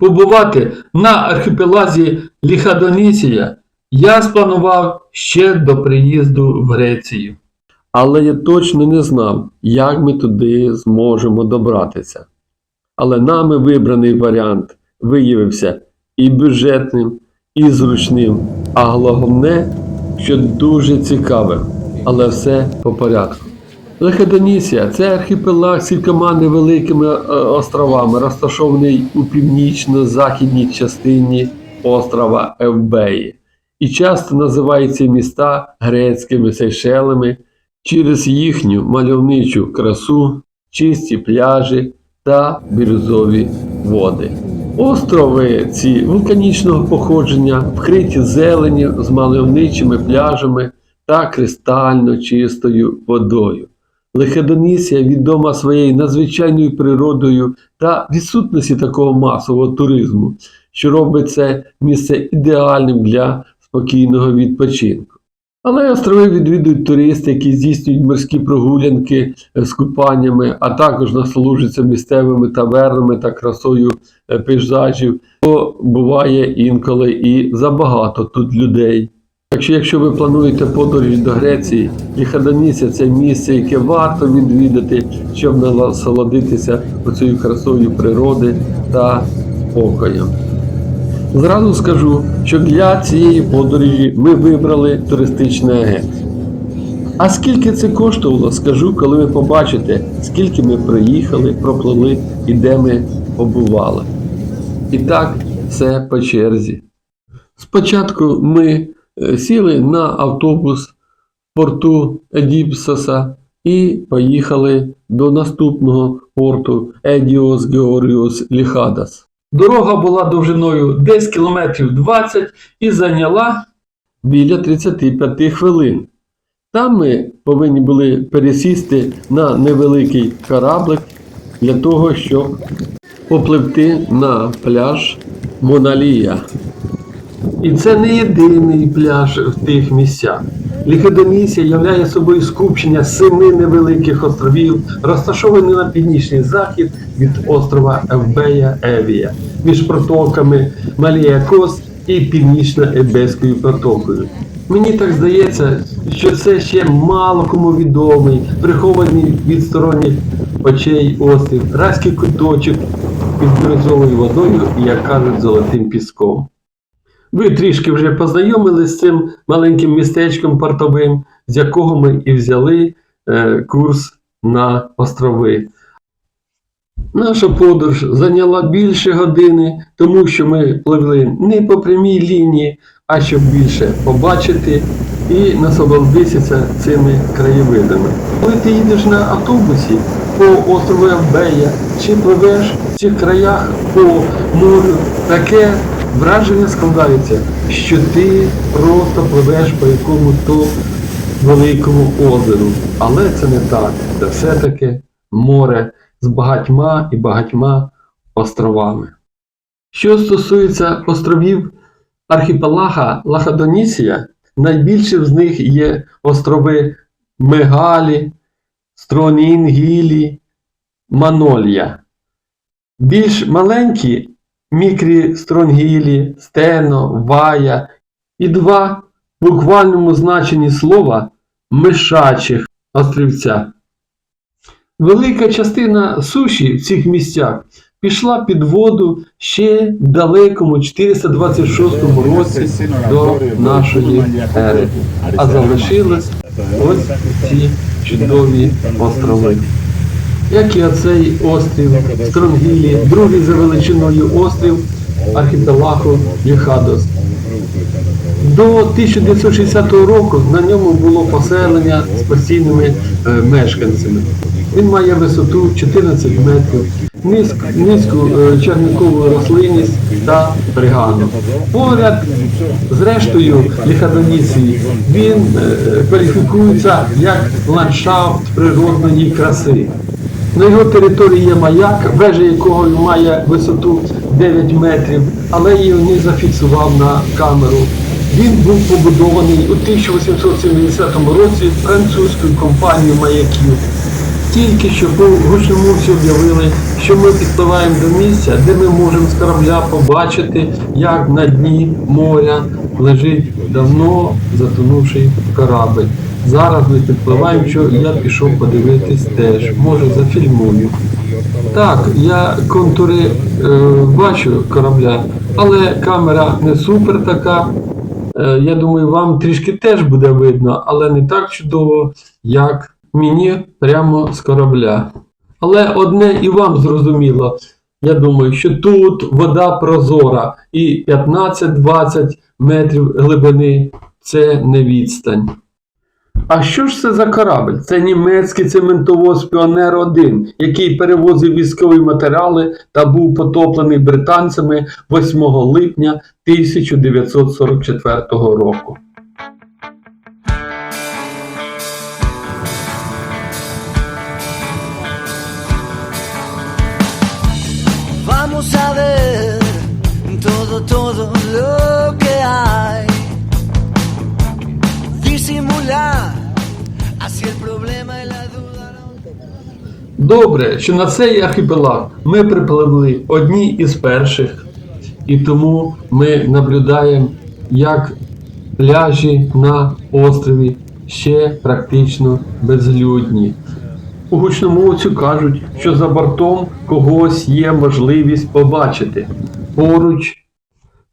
побувати на архіпелазі Ліхадонісія я спланував ще до приїзду в Грецію. Але я точно не знав, як ми туди зможемо добратися. Але нами вибраний варіант виявився і бюджетним, і зручним, а головне, що дуже цікавим. Але все по порядку. Лехедонісія це архіпелаг з кількома невеликими е, островами, розташований у північно-західній частині острова Евбеї. І часто називаються міста грецькими сейшелами через їхню мальовничу красу, чисті пляжі та бірюзові води. Острови ці вулканічного походження вкриті зеленю з мальовничими пляжами та кристально чистою водою. Лехедонісія відома своєю надзвичайною природою та відсутності такого масового туризму, що робить це місце ідеальним для спокійного відпочинку. Але острови відвідують туристи, які здійснюють морські прогулянки з купаннями, а також насолоджуються місцевими тавернами та красою е, пейзажів, бо буває інколи і забагато тут людей. Так що, якщо ви плануєте подорож до Греції, Ліхаданіся це місце, яке варто відвідати, щоб насолодитися оцією красою природи та спокоєм. Зразу скажу, що для цієї подорожі ми вибрали туристичне агентство. А скільки це коштувало, скажу, коли ви побачите, скільки ми приїхали, проплили і де ми побували. І так, все по черзі. Спочатку ми сіли на автобус порту Едіпсоса і поїхали до наступного порту Едіос Георгіос Ліхадас. Дорога була довжиною десь кілометрів 20 і зайняла біля 35 хвилин. Там ми повинні були пересісти на невеликий кораблик для того, щоб попливти на пляж Моналія. І це не єдиний пляж в тих місцях. Ліхедонісія являє собою скупчення семи невеликих островів, розташованих на північний захід від острова Евбея Евія, між протоками Маліякос і Північно-Ебейською протокою. Мені так здається, що це ще мало кому відомий, прихований від сторонніх очей острів, райський куточок під бірюзовою водою як кажуть, золотим піском. Ви трішки вже познайомились з цим маленьким містечком портовим, з якого ми і взяли е, курс на острови. Наша подорож зайняла більше години, тому що ми пливли не по прямій лінії, а щоб більше побачити і насолодитися цими краєвидами. Коли ти їдеш на автобусі по острову Авбея, чи пливеш в цих краях по морю, таке враження складається, що ти просто пливеш по якому-то великому озеру. Але це не так. Це все-таки море з багатьма і багатьма островами. Що стосується островів архіпелага Лахадонісія, найбільше з них є острови Мегалі, Стронінгілі, Манолія. Більш маленькі мікрі Стронгілі, Стено, Вая і два в буквальному значенні слова мишачих острівця. Велика частина суші в цих місцях пішла під воду ще в далекому 426 році до нашої ери, а залишились ось ці чудові острови. Як і оцей острів Стронгілі, другий за величиною острів архіпелагу Ліхадос. До 1960 року на ньому було поселення з постійними е, мешканцями. Він має висоту 14 метрів, низьку, низьку е, чарникову рослинність та бригану. Поряд з рештою ліхадонісії він е, кваліфікується як ландшафт природної краси. На його території є маяк, вежа якого має висоту 9 метрів, але її не зафіксував на камеру. Він був побудований у 1870 році французькою компанією маяків. Тільки що по гучномовці об'явили, що ми підпливаємо до місця, де ми можемо з корабля побачити, як на дні моря лежить давно затонувший корабль. Зараз ми підпливаємо, що я пішов подивитись теж. Може зафільмую. Так, я контури е, бачу корабля, але камера не супер така. Е, я думаю, вам трішки теж буде видно, але не так чудово, як мені прямо з корабля. Але одне і вам зрозуміло. Я думаю, що тут вода прозора і 15-20 метрів глибини це не відстань. А що ж це за корабль? Це німецький цементовоз Піонер 1, який перевозив військові матеріали та був потоплений британцями 8 липня 1944 року. Добре, що на цей архіпелаг ми припливли одні із перших, і тому ми наблюдаємо, як пляжі на острові ще практично безлюдні. У гучномовцю кажуть, що за бортом когось є можливість побачити. Поруч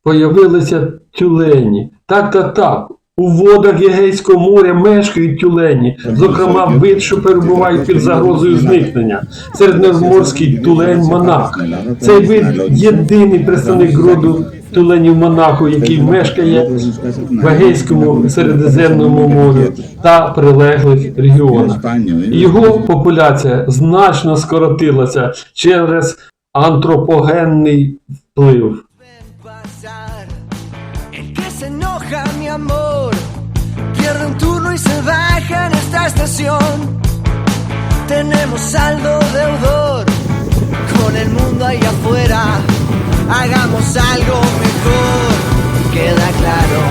появилися тюлені. Так, так, так. У водах Єгейського моря мешкають тюлені, зокрема вид, що перебуває під загрозою зникнення. Середньоморський тюлень монах. Цей вид єдиний представник роду тюленів монаху, який мешкає в Егейському Середземному морі та прилеглих регіонах. Його популяція значно скоротилася через антропогенний вплив. Estación. Tenemos saldo deudor con el mundo ahí afuera. Hagamos algo mejor. Queda claro,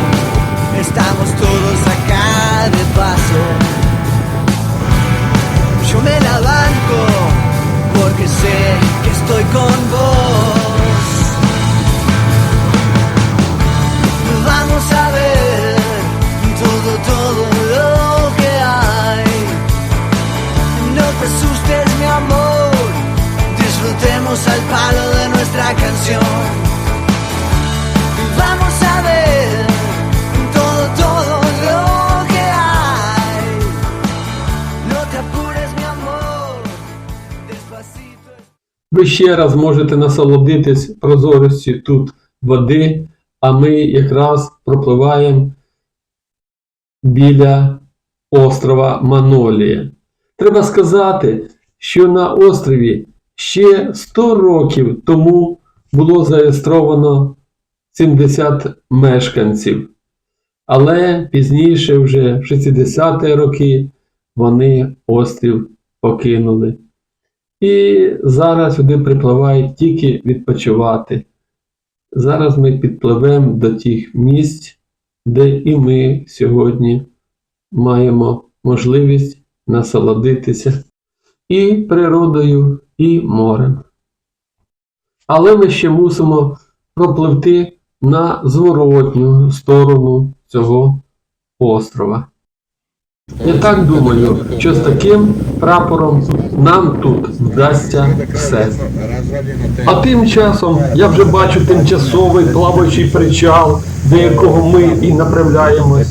estamos todos acá de paso. Yo me la banco porque sé que estoy con vos. Ви ще раз можете насолодитись прозорістю тут води, а ми якраз пропливаємо біля острова Манолія. Треба сказати, що на острові ще 100 років тому було зареєстровано 70 мешканців. Але пізніше, вже в 60-ті роки, вони острів покинули. І зараз сюди припливають тільки відпочивати. Зараз ми підпливемо до тих місць, де і ми сьогодні маємо можливість насолодитися і природою, і морем. Але ми ще мусимо пропливти на зворотню сторону цього острова. Я так думаю, що з таким прапором нам тут вдасться все. А тим часом я вже бачу тимчасовий плаваючий причал, до якого ми і направляємось.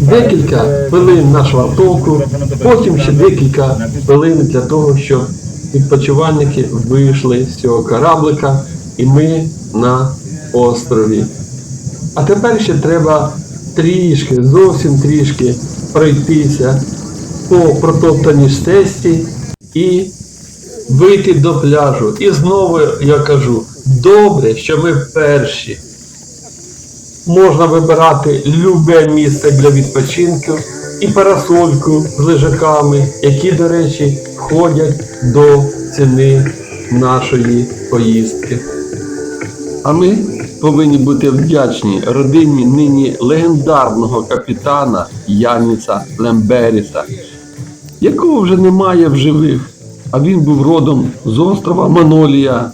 Декілька хвилин нашого толку, потім ще декілька хвилин для того, щоб відпочивальники вийшли з цього кораблика, і ми на острові. А тепер ще треба трішки, зовсім трішки пройтися по протоптаній стесті і вийти до пляжу. І знову я кажу, добре, що ми перші. Можна вибирати любе місце для відпочинку і парасольку з лежаками, які, до речі, входять до ціни нашої поїздки. А ми повинні бути вдячні родині нині легендарного капітана Яніса Лемберіса, якого вже немає в живих, а він був родом з острова Манолія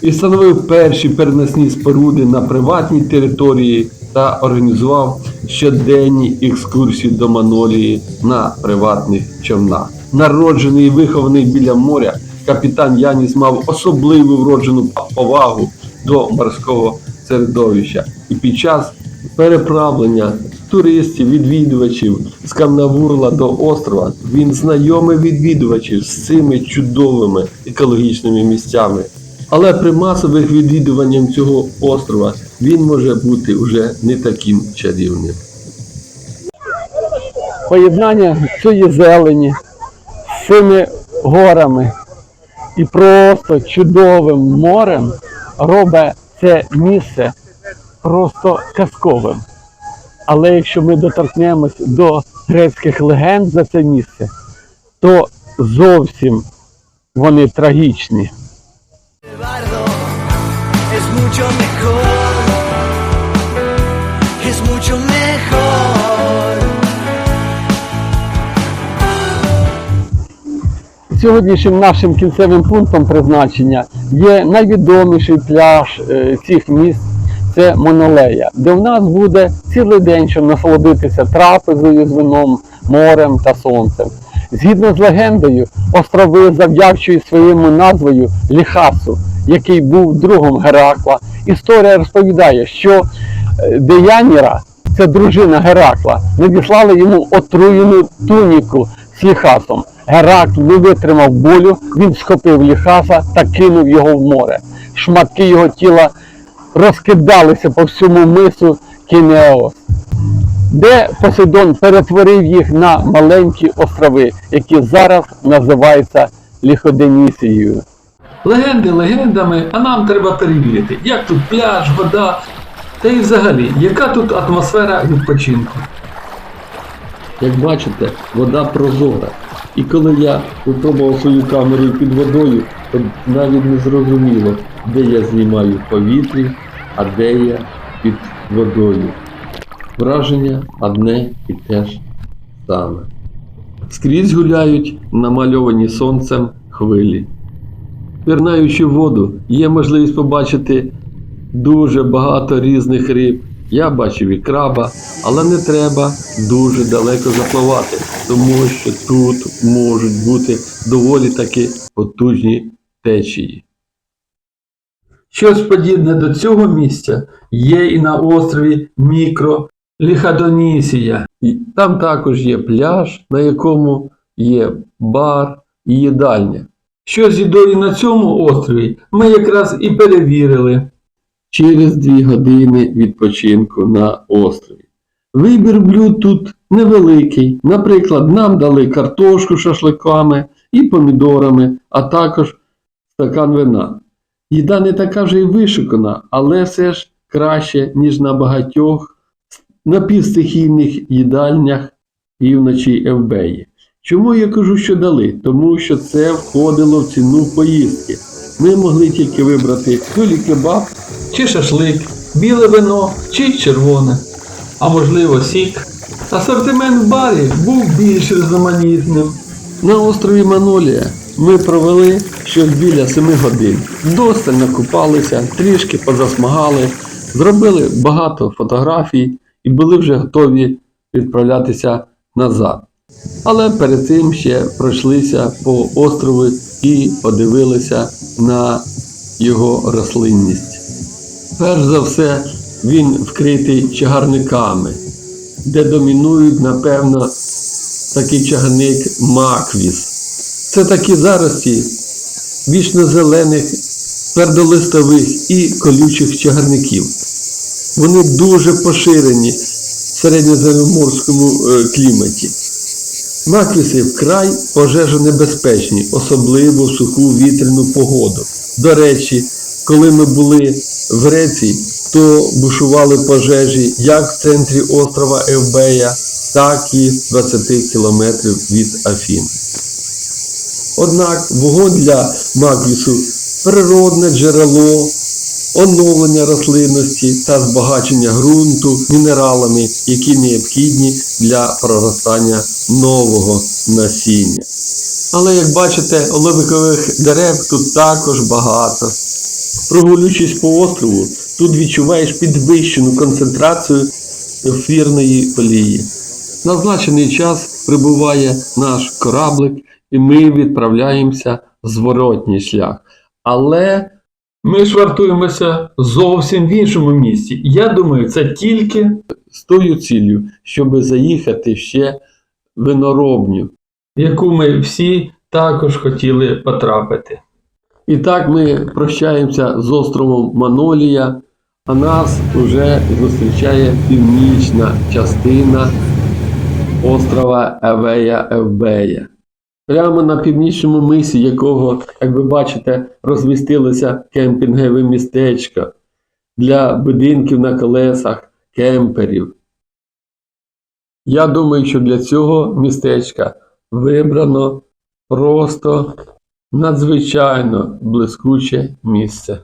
і встановив перші переносні споруди на приватній території та організував щоденні екскурсії до Манолії на приватних човнах. Народжений і вихований біля моря, капітан Яніс мав особливу вроджену повагу до морського середовища. І під час переправлення туристів, відвідувачів з Камнавурла до острова він знайомий відвідувачів з цими чудовими екологічними місцями. Але при масових відвідуваннях цього острова він може бути уже не таким чарівним. поєднання цієї зелені з цими горами і просто чудовим морем робить це місце просто казковим. Але якщо ми доторкнемось до грецьких легенд за це місце, то зовсім вони трагічні. Es mucho mejor, es mucho mejor. Сьогоднішнім нашим кінцевим пунктом призначення є найвідоміший пляж е, цих міст. Це Монолея, де в нас буде цілий день, щоб насолодитися трапезою з вином, морем та сонцем. Згідно з легендою, острови завдячують своєму назвою Ліхасу, який був другом Геракла. Історія розповідає, що е, Деяніра, це дружина Геракла, надіслала йому отруєну туніку з ліхасом. Геракл не витримав болю, він схопив ліхаса та кинув його в море. Шматки його тіла розкидалися по всьому мису Кінеос, де Посейдон перетворив їх на маленькі острови, які зараз називаються Ліходенісією. Легенди легендами, а нам треба перевірити, як тут пляж, вода, та і взагалі, яка тут атмосфера відпочинку. Як бачите, вода прозора. І коли я випробував свою камеру під водою, то навіть не зрозуміло, де я знімаю в повітрі, а де я під водою. Враження одне і те ж саме. Скрізь гуляють намальовані сонцем хвилі. Пірнаючи воду, є можливість побачити дуже багато різних риб. Я бачив і краба, але не треба дуже далеко запливати, тому що тут можуть бути доволі таки потужні течії. Щось подібне до цього місця є і на острові Мікро Ліхадонісія. Там також є пляж, на якому є бар і їдальня. Що з їдою на цьому острові ми якраз і перевірили. Через дві години відпочинку на острові. Вибір блюд тут невеликий. Наприклад, нам дали картошку шашликами і помідорами, а також стакан вина. Їда не така вже й вишукана, але все ж краще, ніж на багатьох напівстихійних їдальнях півночі Евбеї. Чому я кажу, що дали? Тому що це входило в ціну поїздки. Ми могли тільки вибрати кулі кебаб Чи шашлик, біле вино, чи червоне, а можливо сік. Асортимент в барі був більш різноманітним. На острові Манолія ми провели щось біля 7 годин. Досталь накупалися, трішки позасмагали, зробили багато фотографій і були вже готові відправлятися назад. Але перед цим ще пройшлися по острову і подивилися на його рослинність. Перш за все, він вкритий чагарниками, де домінують, напевно, такий чагарник маквіс. Це такі зарості вічно-зелених, твердолистових і колючих чагарників. Вони дуже поширені в середньоземноморському е, кліматі. Маквіси вкрай пожежонебезпечні, особливо в суху вітряну погоду. До речі, коли ми були в Греції, то бушували пожежі як в центрі острова Евбея, так і 20 кілометрів від Афін. Однак вогонь для Маквісу природне джерело оновлення рослинності та збагачення ґрунту мінералами, які необхідні для проростання нового насіння. Але як бачите, оливкових дерев тут також багато. Прогулюючись по острову, тут відчуваєш підвищену концентрацію ефірної олії. Назначений час прибуває наш кораблик, і ми відправляємося в зворотній шлях. Але Ми швартуємося зовсім в іншому місці. Я думаю, це тільки з тою ціллю, щоб заїхати ще виноробню. яку ми всі також хотіли потрапити. І так ми прощаємося з островом Манолія, а нас вже зустрічає північна частина острова Евея Евбея. Прямо на північному мисі, якого, як ви бачите, розмістилося кемпінгове містечко для будинків на колесах, кемперів. Я думаю, що для цього містечка вибрано просто надзвичайно блискуче місце.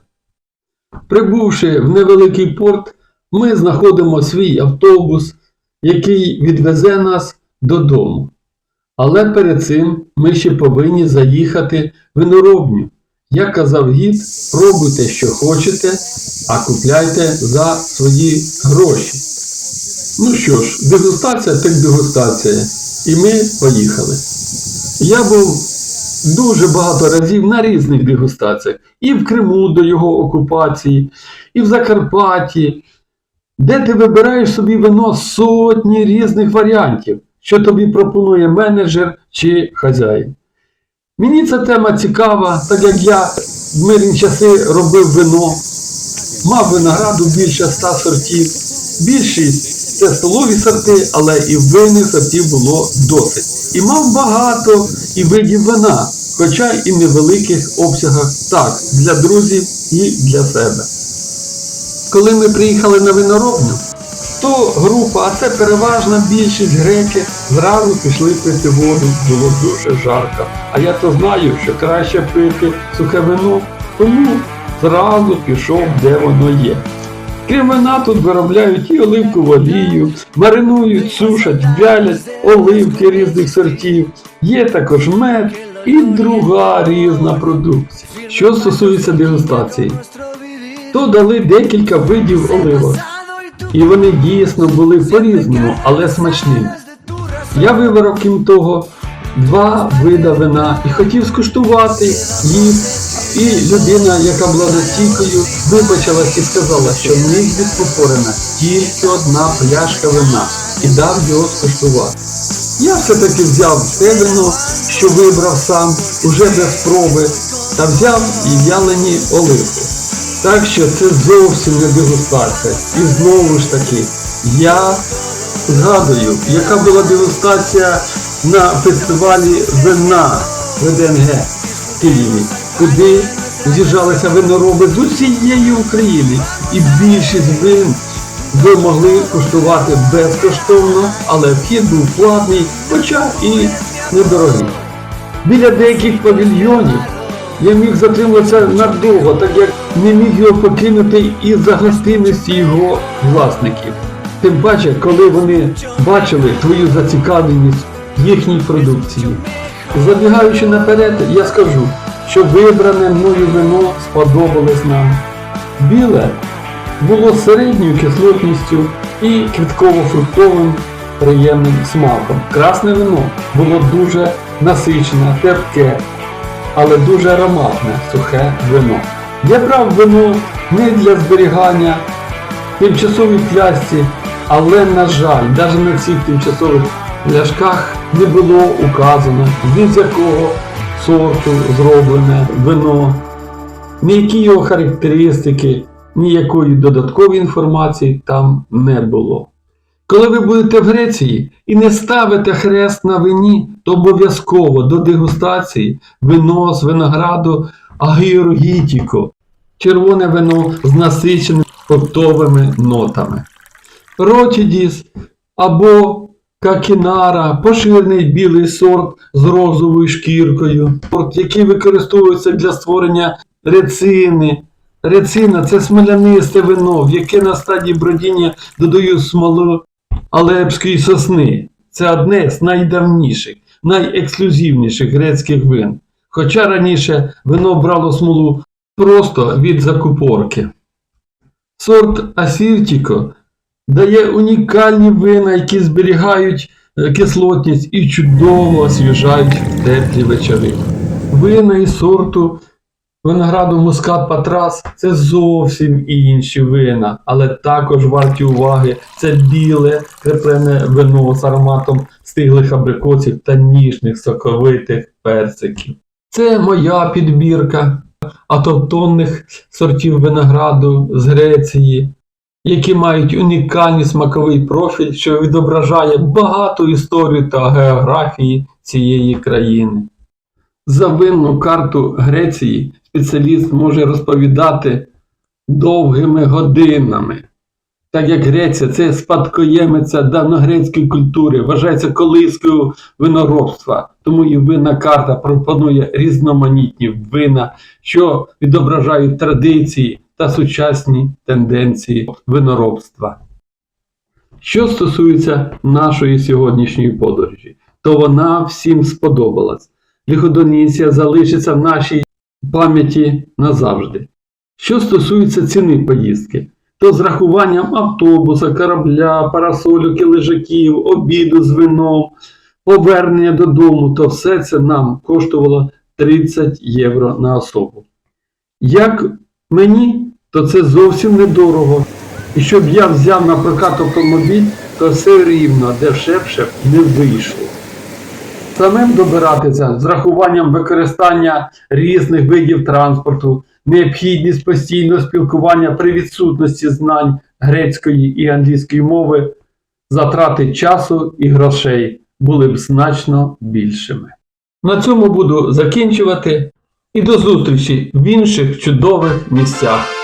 Прибувши в невеликий порт, ми знаходимо свій автобус, який відвезе нас додому. Але перед цим ми ще повинні заїхати в виноробню. Як казав гід, пробуйте, що хочете, а купляйте за свої гроші. Ну що ж, дегустація так дегустація. І ми поїхали. Я був дуже багато разів на різних дегустаціях. І в Криму до його окупації, і в Закарпатті, де ти вибираєш собі вино сотні різних варіантів, що тобі пропонує менеджер чи хазяїн. Мені ця тема цікава, так як я в мирні часи робив вино, мав винограду більше ста сортів. Більшість це столові сорти, але і винних сортів було досить. І мав багато і видів вина, хоча і в невеликих обсягах так, для друзів і для себе. Коли ми приїхали на виноробню, то група, а це переважна більшість греки, зразу пішли пити воду, було дуже жарко. А я то знаю, що краще пити сухе вино, тому зразу пішов, де воно є. Крім вина, тут виробляють і оливкову олію, маринують, сушать, вялять оливки різних сортів. Є також мед і друга різна продукція. Що стосується дегустації, то дали декілька видів оливок. І вони дійсно були по-різному, але смачними. Я вибрав, крім того, два вида вина і хотів скуштувати їх. І людина, яка була настійкою, вибачилась і сказала, що в них відпопорена тільки одна пляшка вина і дав його скуштувати. Я все-таки взяв те вино, що вибрав сам, уже без проби, та взяв і вялені оливки. Так що це зовсім не дегустація. І знову ж таки, я згадую, яка була дегустація на фестивалі вина в ВДНГ в Києві, куди з'їжджалися винороби з усієї України. І більшість вин ви могли куштувати безкоштовно, але вхід був платний, хоча і недорогий. Біля деяких павільйонів я міг затриматися надовго, так як не міг його покинути із-за гостинності його власників. Тим паче, коли вони бачили твою зацікавленість їхній продукції. Забігаючи наперед, я скажу, що вибране мною вино сподобалось нам. Біле було середньою кислотністю і квітково-фруктовим приємним смаком. Красне вино було дуже насичене, терпке, але дуже ароматне сухе вино. Я брав вино не для зберігання тимчасовій плясці, але, на жаль, навіть на цих тимчасових пляшках не було указано, від якого сорту зроблене вино, ніякі його характеристики, ніякої додаткової інформації там не було. Коли ви будете в Греції і не ставите хрест на вині, то обов'язково до дегустації вино з винограду агіоргітіко, червоне вино з насиченими фруктовими нотами. Ротідіс або какінара, поширений білий сорт з розовою шкіркою, сорт, який використовується для створення рецини, Рецина це смолянисте вино, в яке на стадії бродіння додають смолу алепської сосни. Це одне з найдавніших, найексклюзивніших грецьких вин. Хоча раніше вино брало смолу просто від закупорки. Сорт Асіртіко дає унікальні вина, які зберігають е, кислотність і чудово освіжають теплі вечори. Вина із сорту винограду Мускат Патрас це зовсім інші вина, але також варті уваги це біле креплене вино з ароматом стиглих абрикосів та ніжних соковитих персиків. Це моя підбірка автохтонних сортів винограду з Греції, які мають унікальний смаковий профіль, що відображає багату історію та географії цієї країни. За винну карту Греції спеціаліст може розповідати довгими годинами. Так як Греція це спадкоємиця давньогрецької культури, вважається колискою виноробства, тому і винна карта пропонує різноманітні вина, що відображають традиції та сучасні тенденції виноробства. Що стосується нашої сьогоднішньої подорожі, то вона всім сподобалась. Ліходонісія залишиться в нашій пам'яті назавжди. Що стосується ціни поїздки, то з рахуванням автобуса, корабля, парасольок і лежаків, обіду з вином, повернення додому, то все це нам коштувало 30 євро на особу. Як мені, то це зовсім недорого. І щоб я взяв на прокат автомобіль, то все рівно дешевше не вийшло. Самим добиратися з рахуванням використання різних видів транспорту, необхідність постійного спілкування при відсутності знань грецької і англійської мови, затрати часу і грошей були б значно більшими. На цьому буду закінчувати і до зустрічі в інших чудових місцях.